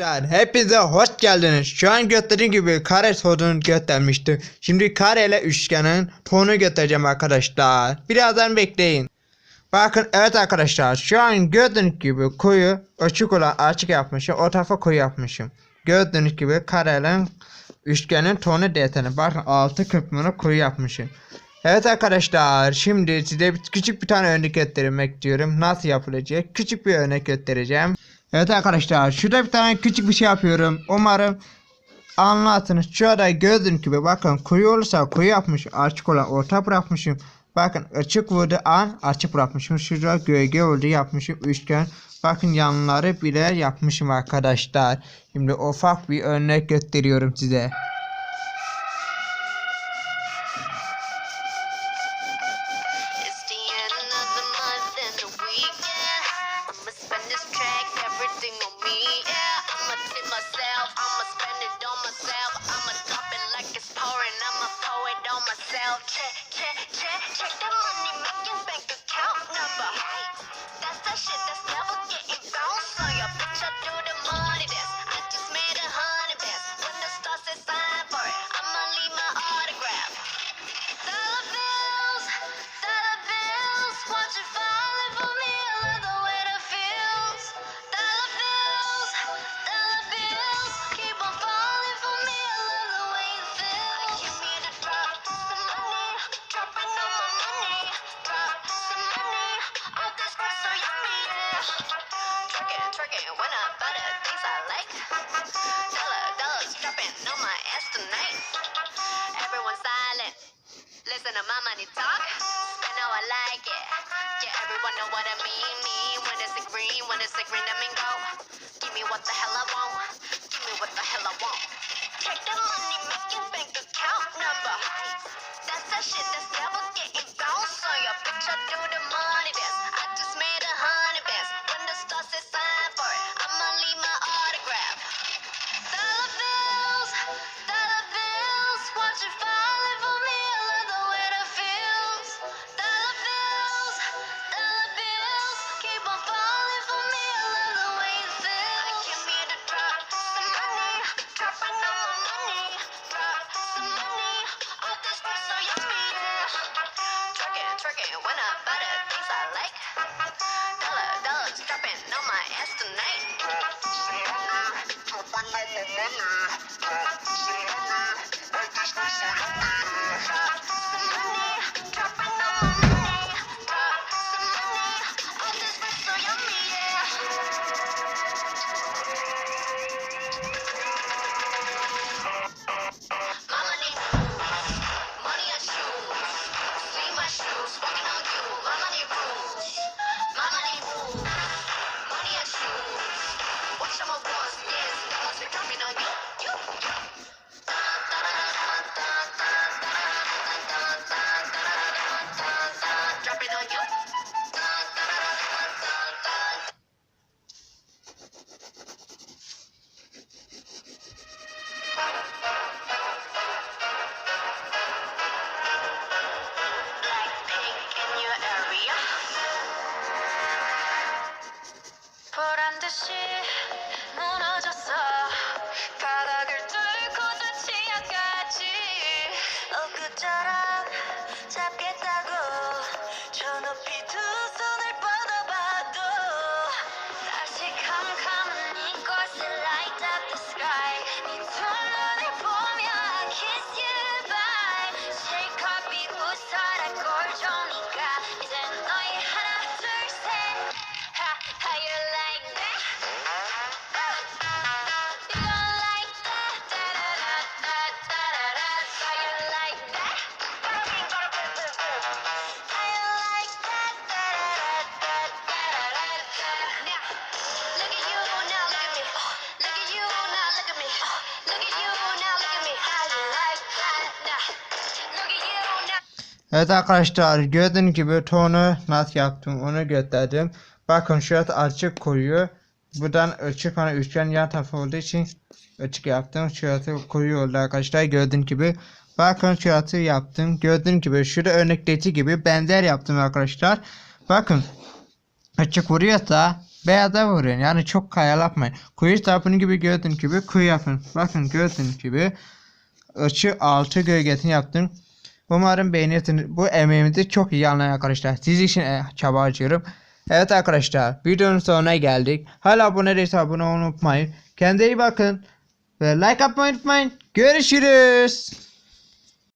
Arkadaşlar hepinize hoş geldiniz. Şu an gösterdiğim gibi kare sorunu göstermiştim. Şimdi kare ile üçgenin tonu göstereceğim arkadaşlar. Birazdan bekleyin. Bakın evet arkadaşlar şu an gördüğünüz gibi koyu açık olan açık yapmışım. O tarafa koyu yapmışım. Gördüğünüz gibi karenin üçgenin tonu deseni. Bakın altı kısmını koyu yapmışım. Evet arkadaşlar şimdi size küçük bir tane örnek göstermek istiyorum. Nasıl yapılacak? Küçük bir örnek göstereceğim. Evet arkadaşlar şurada bir tane küçük bir şey yapıyorum. Umarım anlarsınız. Şurada gördüğünüz gibi bakın koyu olursa koyu yapmış. Açık olan orta bırakmışım. Bakın açık vurdu an açık bırakmışım. Şurada gölge oldu yapmışım üçgen. Bakın yanları bile yapmışım arkadaşlar. Şimdi ufak bir örnek gösteriyorum size. That's the shit that's never getting grown. So you put your doodle. Twerking, twerking when I buy the things I like. Dollar, dollars dropping on my ass tonight. Everyone silent. Listen to my money talk. I know I like it. Yeah, everyone know what I mean. Mean when it's a green, when it's a green, I mean go. Give me what the hell I want. Bye. 사람 잡겠다. Evet arkadaşlar gördüğünüz gibi tonu nasıl yaptım onu gösterdim. Bakın şurası açık koyu. Buradan açık hani üçgen yan tarafı olduğu için açık yaptım. Şurası koyu oldu arkadaşlar gördüğünüz gibi. Bakın şurası yaptım. Gördüğünüz gibi şurada örnekteki gibi benzer yaptım arkadaşlar. Bakın açık vuruyorsa beyaza vurun. Yani çok kayal yapmayın. Kuyu tapını gibi gördüğün gibi kuyu yapın. Bakın gördüğünüz gibi açı altı gölgesini yaptım. Umarım beğenirsiniz. Bu emeğimizi çok iyi anlayın arkadaşlar. Siz için e, çaba harcıyorum. Evet arkadaşlar videonun sonuna geldik. Hala abone değilse abone olmayı unutmayın. Kendinize iyi bakın. Ve like atmayı unutmayın. Görüşürüz.